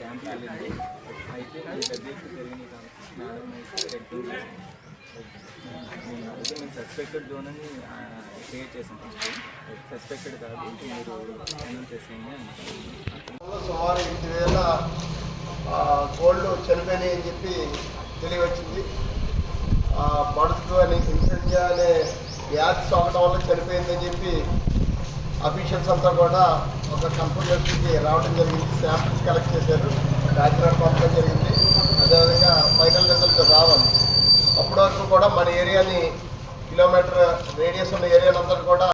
Camp ఎత్తున జరిగినాయి కాబట్టి మేడం అయితే రెడ్ జోన్ అయితే మేము సస్పెక్టెడ్ జోన్ అని క్రియేట్ చేసాం సస్పెక్టెడ్ కాదు మీరు అనౌన్స్ చేసేయండి సుమారు ఎనిమిది వేల గోల్డ్ కోళ్ళు చనిపోయినాయి అని చెప్పి తెలియవచ్చింది బడుతు అని ఇన్ఫెన్జా అనే వ్యాధి సోకడం వల్ల చనిపోయిందని చెప్పి అఫీషియల్స్ అంతా కూడా ఒక కంప్యూటర్కి రావడం జరిగింది. శాంపిల్స్ కలెక్ట్ చేశారు. కాకినాడ పంపడం జరిగింది. అదేవిధంగా ఫైనల్ రిజల్ట్ రావాలి. అప్పటి వరకు కూడా మన ఏరియాని కిలోమీటర్ రేడియస్ ఉన్న ఏరియాని కూడా